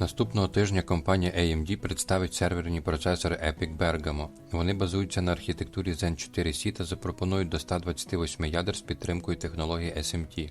Наступного тижня компанія AMD представить серверні процесори EPIC Bergamo. Вони базуються на архітектурі Zen 4 c та запропонують до 128 ядер з підтримкою технології SMT.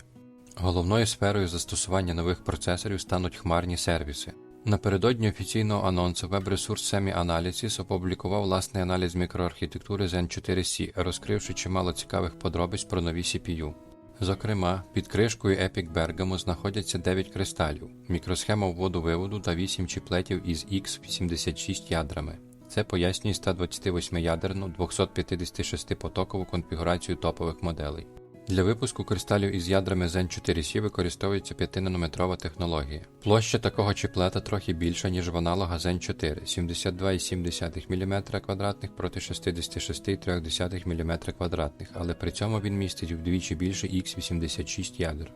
Головною сферою застосування нових процесорів стануть хмарні сервіси. Напередодні офіційного анонсу веб-ресурс Semi-Analysis опублікував власний аналіз мікроархітектури Zen 4 c розкривши чимало цікавих подробиць про нові CPU. Зокрема, під кришкою Epic Bergamo знаходяться 9 кристалів, мікросхема вводу-виводу та 8 чіплетів із X86 ядрами. Це пояснює 128-ядерну 256-потокову конфігурацію топових моделей. Для випуску кристалів із ядрами Zen 4 c використовується 5-нанометрова технологія. Площа такого чіплета трохи більша, ніж в аналога Zen 4 72,7 мм квадратних проти 66,3 мм квадратних, але при цьому він містить вдвічі більше X86 ядер.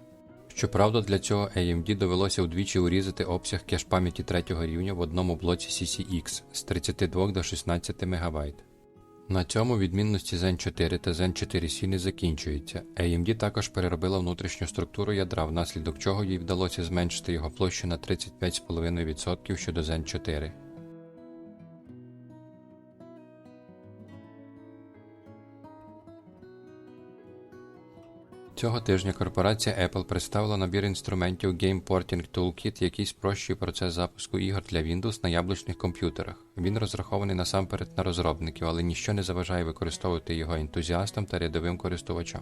Щоправда, для цього AMD довелося вдвічі урізати обсяг кеш пам'яті третього рівня в одному блоці CCX з 32 до 16 МБ. На цьому відмінності Zen 4 та Zen 4 c не закінчуються. AMD також переробила внутрішню структуру ядра, внаслідок чого їй вдалося зменшити його площу на 35,5% щодо Zen 4. Цього тижня корпорація Apple представила набір інструментів Game Porting Toolkit, який спрощує процес запуску ігор для Windows на яблучних комп'ютерах. Він розрахований насамперед на розробників, але ніщо не заважає використовувати його ентузіастам та рядовим користувачам.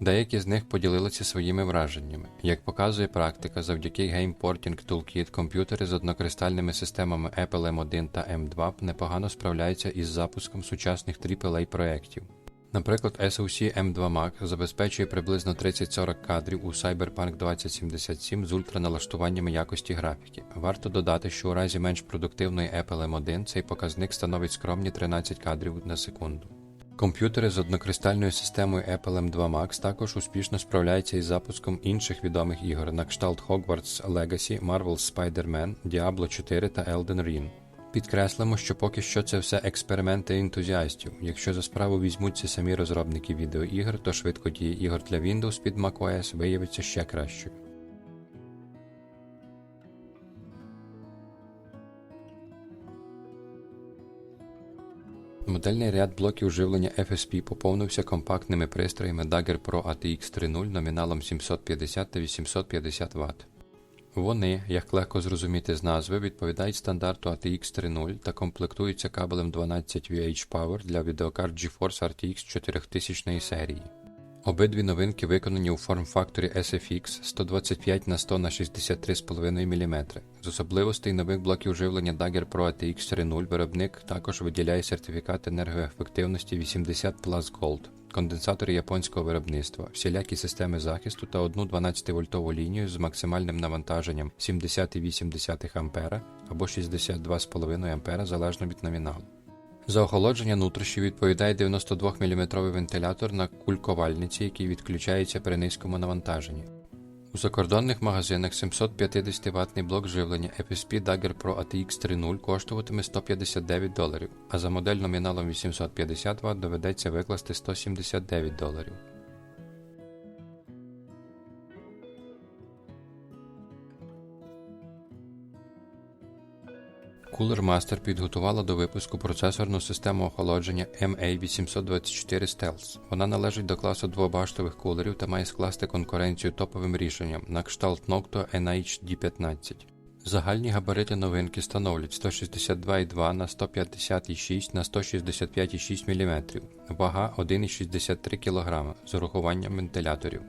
Деякі з них поділилися своїми враженнями. Як показує практика, завдяки Game Porting Toolkit комп'ютери з однокристальними системами Apple M1 та M2 непогано справляються із запуском сучасних AAA проєктів. Наприклад, SoC M2 Mac забезпечує приблизно 30-40 кадрів у Cyberpunk 2077 з ультраналаштуваннями якості графіки. Варто додати, що у разі менш продуктивної Apple M1 цей показник становить скромні 13 кадрів на секунду. Комп'ютери з однокристальною системою Apple M2 Max також успішно справляються із запуском інших відомих ігор на кшталт Hogwarts Legacy, Marvel's Spider-Man, Diablo 4 та Elden Ring. Підкреслимо, що поки що це все експерименти ентузіастів. Якщо за справу візьмуться самі розробники відеоігр, то швидкодія ігор для Windows під macOS виявиться ще кращою. Модельний ряд блоків живлення FSP поповнився компактними пристроями Dagger Pro ATX 3.0 номіналом 750 та 850 Вт. Вони, як легко зрозуміти з назви, відповідають стандарту ATX 3.0 та комплектуються кабелем 12 VH Power для відеокарт GeForce RTX 4000 серії. Обидві новинки виконані у форм-факторі SFX 125 на 100 на 63,5 мм. З особливостей нових блоків живлення Dagger Pro ATX 3.0 виробник також виділяє сертифікат енергоефективності 80 Plus Gold, конденсатори японського виробництва, всілякі системи захисту та одну 12-вольтову лінію з максимальним навантаженням 70,8 А або 62,5 А залежно від номіналу. За охолодження нутрощів відповідає 92 мм вентилятор на кульковальниці, який відключається при низькому навантаженні. У закордонних магазинах 750 ватний блок живлення FSP Dagger Pro ATX 3.0 коштуватиме 159 доларів, а за модель номіналом 850 Вт доведеться викласти 179 доларів. Cooler Master підготувала до випуску процесорну систему охолодження MA824 Stealth. Вона належить до класу двобаштових кулерів та має скласти конкуренцію топовим рішенням на кшталт Noctua NH-D15. Загальні габарити новинки становлять 162,2 на 156 на 165,6 мм, вага 1,63 кг з урахуванням вентиляторів.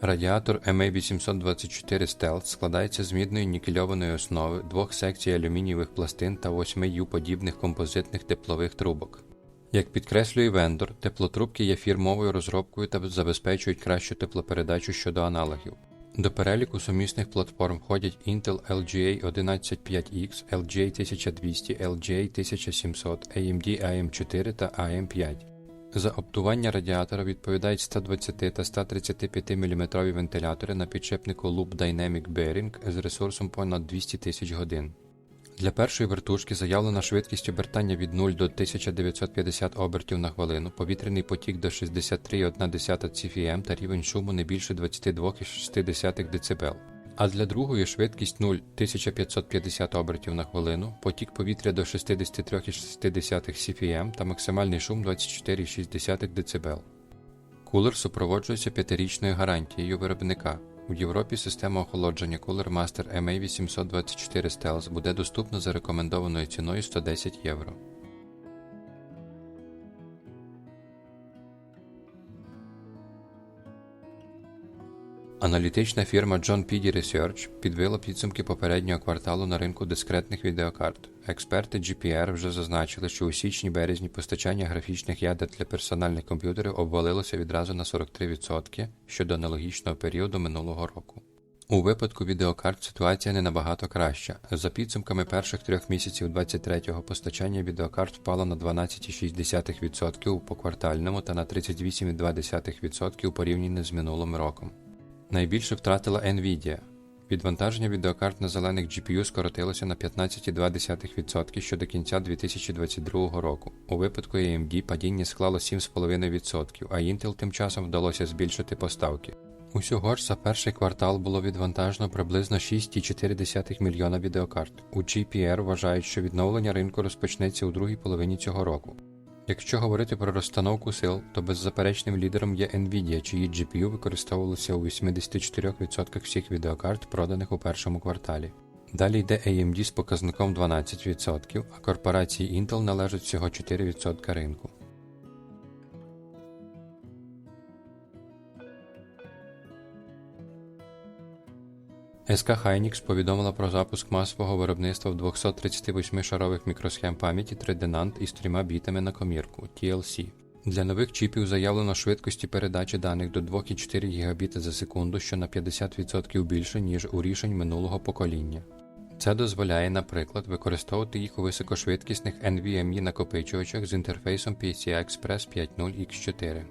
Радіатор MA824 Stealth складається з мідної нікельованої основи, двох секцій алюмінієвих пластин та восьми ю-подібних композитних теплових трубок. Як підкреслює вендор, теплотрубки є фірмовою розробкою та забезпечують кращу теплопередачу щодо аналогів. До переліку сумісних платформ входять Intel LGA 115X, LGA 1200, LGA 1700, AMD AM4 та AM5. За обдування радіатора відповідають 120 та 135 мм вентилятори на підшипнику Loop Dynamic Bearing з ресурсом понад 200 тисяч годин. Для першої вертушки заявлена швидкість обертання від 0 до 1950 обертів на хвилину, повітряний потік до 63,1 CFM та рівень шуму не більше 22,6 дБ. А для другої швидкість 0 1550 обертів на хвилину, потік повітря до 63,6 CPM та максимальний шум 24,6 дБ. Кулер супроводжується п'ятирічною гарантією виробника. У Європі система охолодження Cooler Master MA824 Stealth буде доступна за рекомендованою ціною 110 євро. Аналітична фірма John Peedy Research підвела підсумки попереднього кварталу на ринку дискретних відеокарт. Експерти GPR вже зазначили, що у січні-березні постачання графічних ядер для персональних комп'ютерів обвалилося відразу на 43% щодо аналогічного періоду минулого року. У випадку відеокарт ситуація не набагато краща. За підсумками перших трьох місяців 23-го постачання відеокарт впало на 12,6% у поквартальному та на 38,2% у порівнянні з минулим роком. Найбільше втратила Nvidia. Відвантаження відеокарт на зелених GPU скоротилося на 15,2% щодо кінця 2022 року. У випадку AMD падіння склало 7,5%, а Intel тим часом вдалося збільшити поставки. Усього ж за перший квартал було відвантажено приблизно 6,4 мільйона відеокарт. У GPR вважають, що відновлення ринку розпочнеться у другій половині цього року. Якщо говорити про розстановку сил, то беззаперечним лідером є Nvidia, чиї GPU використовувалися у 84% всіх відеокарт, проданих у першому кварталі. Далі йде AMD з показником 12%, а корпорації Intel належать всього 4% ринку. СК Hynix повідомила про запуск масового виробництва в 238-шарових мікросхем пам'яті 3D NAND із трьома бітами на комірку TLC. Для нових чіпів заявлено швидкості передачі даних до 2,4 Гбіт за секунду, що на 50% більше, ніж у рішень минулого покоління. Це дозволяє, наприклад, використовувати їх у високошвидкісних NVMe накопичувачах з інтерфейсом PCI Express 5.0 X4.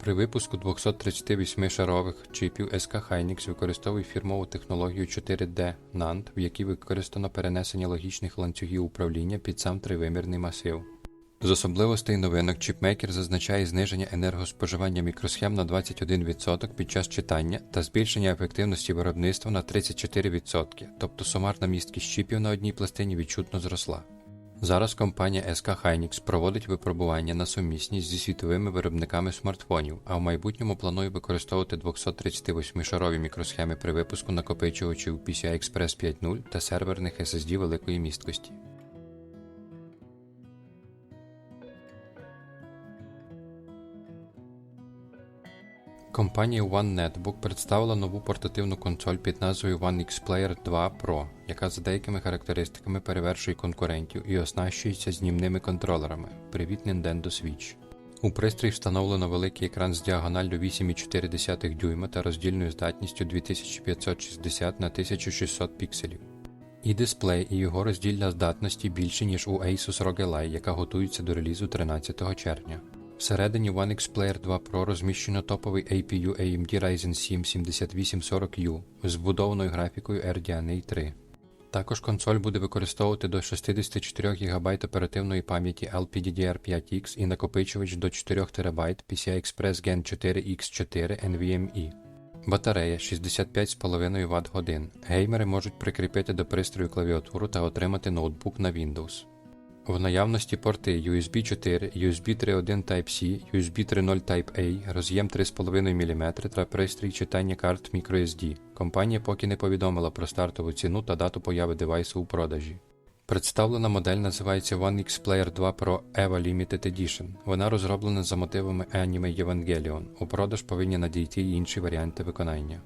При випуску 238-шарових чипів SK Hynix використовує фірмову технологію 4D NAND, в якій використано перенесення логічних ланцюгів управління під сам тривимірний масив. З особливостей новинок чіпмейкер зазначає зниження енергоспоживання мікросхем на 21% під час читання та збільшення ефективності виробництва на 34%, тобто сумарна місткість чіпів на одній пластині відчутно зросла. Зараз компанія SK Hynix проводить випробування на сумісність зі світовими виробниками смартфонів, а в майбутньому планує використовувати 238-шарові мікросхеми при випуску накопичувачів PCI Express 5.0 та серверних SSD великої місткості. Компанія One Netbook представила нову портативну консоль під назвою One X Player 2 Pro, яка за деякими характеристиками перевершує конкурентів і оснащується знімними контролерами. Привіт Nintendo Switch. У пристрій встановлено великий екран з діагоналлю 8,4 дюйма та роздільною здатністю 2560 на 1600 пікселів. І дисплей, і його роздільна здатності більші, ніж у Asus ROG Ally, яка готується до релізу 13 червня. Всередині One X Player 2 Pro розміщено топовий APU AMD Ryzen 7 7840U з вбудованою графікою RDNA 3. Також консоль буде використовувати до 64 ГБ оперативної пам'яті LPDDR5X і накопичувач до 4 ТБ PCI Express Gen 4 X4 NVMe. Батарея 65,5 Вт годин. Геймери можуть прикріпити до пристрою клавіатуру та отримати ноутбук на Windows. В наявності порти USB 4, USB 3.1 Type-C, USB 3.0 Type-A, роз'єм 3,5 мм та пристрій читання карт microSD. Компанія поки не повідомила про стартову ціну та дату появи девайсу у продажі. Представлена модель називається One X Player 2 Pro EVA Limited Edition. Вона розроблена за мотивами Anime Evangelion. У продаж повинні надійти й інші варіанти виконання.